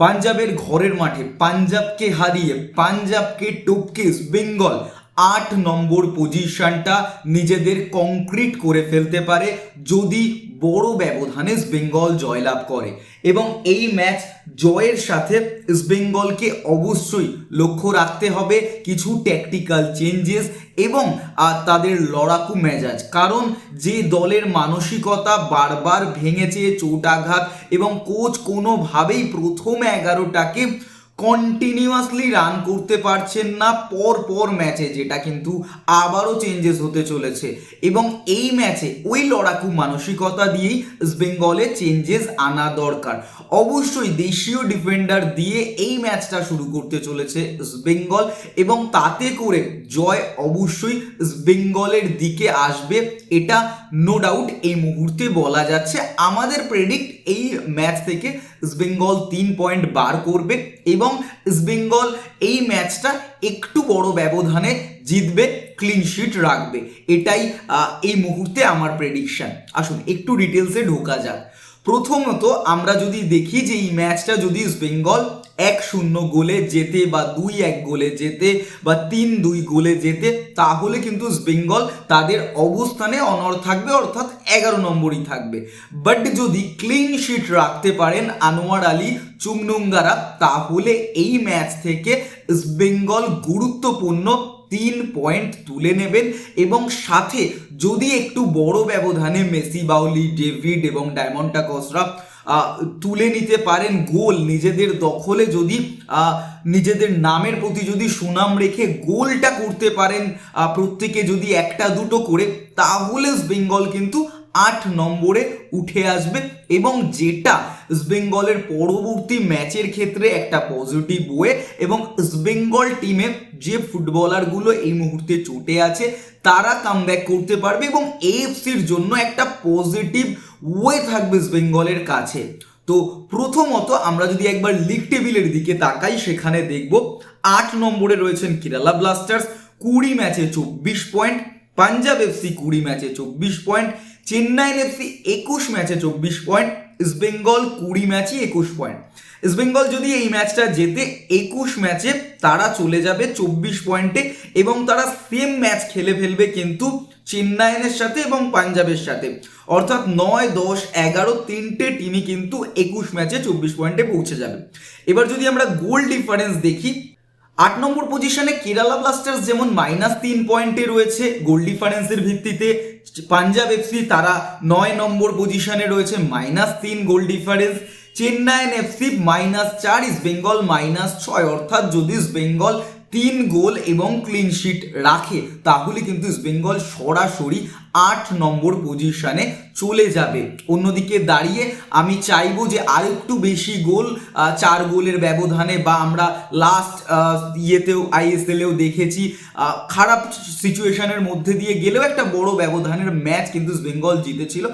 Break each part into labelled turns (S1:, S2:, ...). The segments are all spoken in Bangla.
S1: পাঞ্জাবের ঘরের মাঠে পাঞ্জাবকে হারিয়ে পাঞ্জাবকে টপকে বেঙ্গল আট নম্বর পজিশনটা নিজেদের কংক্রিট করে ফেলতে পারে যদি বড় ব্যবধানে বেঙ্গল জয়লাভ করে। এবং এই ম্যাচ জয়ের সাথে বেঙ্গলকে অবশ্যই লক্ষ্য রাখতে হবে কিছু ট্যাকটিক্যাল চেঞ্জেস এবং তাদের লড়াকু মেজাজ। কারণ যে দলের মানসিকতা বারবার ভেঙেছে চোটাঘাত এবং কোচ কোনোভাবেই প্রথম এগারোটাকে কন্টিনিউয়াসলি রান করতে পারছেন না, পর পর ম্যাচে যেটা কিন্তু আবারও চেঞ্জেস হতে চলেছে। এবং এই ম্যাচে ওই লড়াকু মানসিকতা দিয়েই বেঙ্গলে চেঞ্জেস আনা দরকার। অবশ্যই দেশীয় ডিফেন্ডার দিয়ে এই ম্যাচটা শুরু করতে চলেছে বেঙ্গল এবং তাতে করে জয় অবশ্যই বেঙ্গলের দিকে আসবে, এটা নো ডাউট এই মুহূর্তে বলা যাচ্ছে। আমাদের প্রেডিক্ট এই ম্যাচ থেকে ইস্টবেঙ্গল তিন পয়েন্ট বার করবে এবং ইস্টবেঙ্গল এই ম্যাচটা একটু বড় ব্যবধানে জিতবে ক্লিন শিট রাখবে। এটাই এই মুহূর্তে আমার প্রেডিকশান আসুন, একটু ডিটেলসে ঢোকা যাক। প্রথমত আমরা যদি দেখি যে এই ম্যাচটা যদি বেঙ্গল এক শূন্য গোলে যেতে বা দুই এক গোলে যেতে বা তিন দুই গোলে যেতে, তাহলে কিন্তু বেঙ্গল তাদের অবস্থানে অনর থাকবে, অর্থাৎ এগারো নম্বরই থাকবে। বাট যদি ক্লিন শিট রাখতে পারেন আনোয়ার আলী চুমনুঙ্গারা তাহলে এই ম্যাচ থেকে বেঙ্গল গুরুত্বপূর্ণ তিন পয়েন্ট তুলে নেবেন এবং সাথে যদি একটু বড় ব্যবধানে মেসি, বাউলি, ডেভিড এবং ডায়মন্ডটা কসরা তুলে নিতে পারেন গোল। নিজেদের দখলে যদি নিজেদের নামের প্রতি যদি সুনাম রেখে গোলটা করতে পারেন প্রত্যেকে যদি একটা দুটো করে, তাহলে বেঙ্গল কিন্তু আট নম্বরে উঠে আসবে এবং যেটা বেঙ্গলের পরবর্তী ম্যাচের ক্ষেত্রে একটা পজিটিভ ওয়ে এবং বেঙ্গল টিমের যে ফুটবলারগুলো এই মুহূর্তে চোটে আছে, তারা কামব্যাক করতে পারবে এবং এএফসির জন্য একটা পজিটিভ ওয়ে থাকবে বেঙ্গলের কাছে। তো প্রথমত আমরা যদি একবার লিগ টেবিলের দিকে তাকাই, সেখানে দেখব আট নম্বরে রয়েছেন কেরালা ব্লাস্টার্স কুড়ি ম্যাচে চব্বিশ পয়েন্ট পাঞ্জাব এফসি কুড়ি ম্যাচে চব্বিশ পয়েন্ট চেন্নাইন এফসি একুশ ম্যাচে চব্বিশ পয়েন্ট ইস্ট বেঙ্গল কুড়ি ম্যাচে একুশ পয়েন্ট ইস্ট বেঙ্গল যদি এই ম্যাচটা জেতে একুশ ম্যাচে তারা চলে যাবে চব্বিশ পয়েন্টে এবং তারা সেম ম্যাচ খেলে ফেলবে কিন্তু চেন্নাইনের সাথে এবং পাঞ্জাবের সাথে। অর্থাৎ নয়, দশ, এগারো তিনটে টিমই কিন্তু একুশ ম্যাচে চব্বিশ পয়েন্টে পৌঁছে যাবে। এবার যদি আমরা গোল ডিফারেন্স দেখি, আট নম্বর পজিশনে কেরালা ব্লাস্টার্স যেমন মাইনাস তিন পয়েন্টে রয়েছে গোল ডিফারেন্সের ভিত্তিতে পাঞ্জাব এফসি তারা নয় নম্বর পজিশনে রয়েছে মাইনাস তিন goal difference Chennaiyin FC minus চার ইস্ট বেঙ্গল মাইনাস ছয়। অর্থাৎ যদি ইস্ট বেঙ্গল তিন গোল এবং ক্লিনশিট রাখে, তাহলে কিন্তু ইস্ট বেঙ্গল সরাসরি আট নম্বর পজিশনে চলে যাবে। অন্যদিকে দাঁড়িয়ে আমি চাইব যে আর একটু বেশি গোল চার গোলের ব্যবধানে বা আমরা লাস্ট ইয়েতেও আইএসএলেও দেখেছি। খারাপ সিচুয়েশনের মধ্যে দিয়ে গেলেও একটা বড় ব্যবধানের ম্যাচ কিন্তু বেঙ্গল জিতেছিল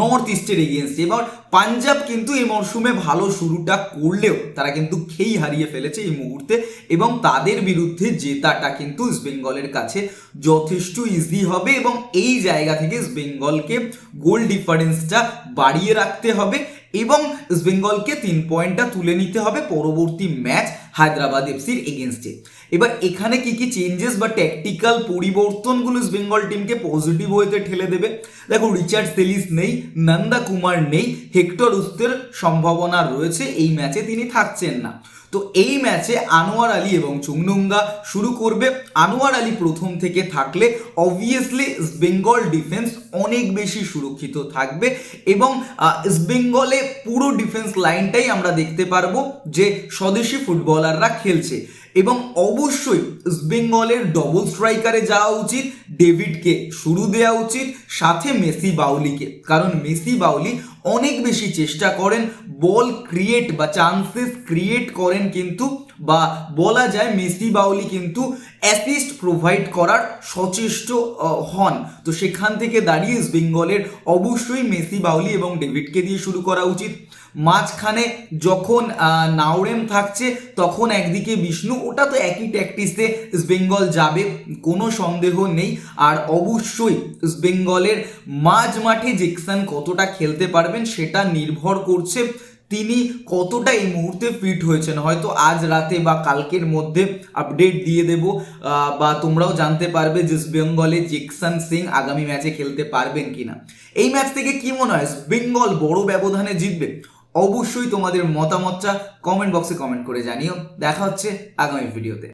S1: নর্থ ইস্টের এগেনস্ট এবার পাঞ্জাব কিন্তু এই মরশুমে ভালো শুরুটা করলেও তারা কিন্তু খেই হারিয়ে ফেলেছে এই মুহূর্তে এবং তাদের বিরুদ্ধে জেতাটা কিন্তু ইস্ট বেঙ্গলের কাছে যথেষ্ট ইজি হবে এবং এই জায়গা থেকে ইস্ট বেঙ্গলকে গোল ডিফারেন্সটা বাড়িয়ে রাখতে হবে এবং বেঙ্গলকে তিন পয়েন্টটা তুলে নিতে হবে পরবর্তী ম্যাচ হায়দ্রাবাদ এফসির এগেনস্টে এবার এখানে কি কি চেঞ্জেস বা ট্যাকটিক্যাল পরিবর্তনগুলো বেঙ্গল টিমকে পজিটিভ ওয়েতে ঠেলে দেবে? দেখো রিচার্ড সেলিস নেই নন্দা কুমার নেই হেক্টর উস্তের সম্ভাবনা রয়েছে, এই ম্যাচে তিনি থাকছেন না। তো এই ম্যাচে আনোয়ার আলী এবং চুংনুঙ্গা শুরু করবে। আনোয়ার আলী প্রথম থেকে থাকলে অবভিয়াসলি বেঙ্গল ডিফেন্স অনেক বেশি সুরক্ষিত থাকবে এবং ইস্ট বেঙ্গলে পুরো ডিফেন্স লাইনটাই আমরা দেখতে পারব যে স্বদেশি ফুটবলাররা খেলছে। এবং অবশ্যই ইস্টবেঙ্গলের ডবল স্ট্রাইকারে যাওয়া উচিত ডেভিডকে শুরু দেওয়া উচিত, সাথে মেসি বাউলিকে। কারণ মেসি বাউলি অনেক বেশি চেষ্টা করেন বল ক্রিয়েট বা চান্সেস ক্রিয়েট করেন কিন্তু বা বলা যায় মেসি বাউলি কিন্তু অ্যাসিস্ট প্রোভাইড করার সচেষ্ট হন। তো সেখান থেকে দাঁড়িয়ে বেঙ্গলের অবশ্যই মেসি বাউলি এবং ডেভিডকে দিয়ে শুরু করা উচিত। মাঝখানে যখন নাওরেম থাকছে, তখন একদিকে বিষ্ণু, ওটা তো একই ট্যাকটিসে বেঙ্গল যাবে, কোনো সন্দেহ নেই। আর অবশ্যই বেঙ্গলের মাঝ মাঠে জেকসন কতটা খেলতে পারবেন, সেটা নির্ভর করছে তিনি কতটা এই মুহূর্তে ফিট হয়েছেন? হয়তো আজ রাতে বা কালকের মধ্যে আপডেট দিয়ে দেব বা তোমরাও জানতে পারবে যে বেঙ্গলে জেকসন সিং আগামী ম্যাচে খেলতে পারবেন কিনা। এই ম্যাচ থেকে কি মনে হয়? বেঙ্গল বড় ব্যবধানে জিতবে? অবশ্যই তোমাদের মতামতটা কমেন্ট বক্সে কমেন্ট করে জানিও। দেখা হচ্ছে আগামী ভিডিওতে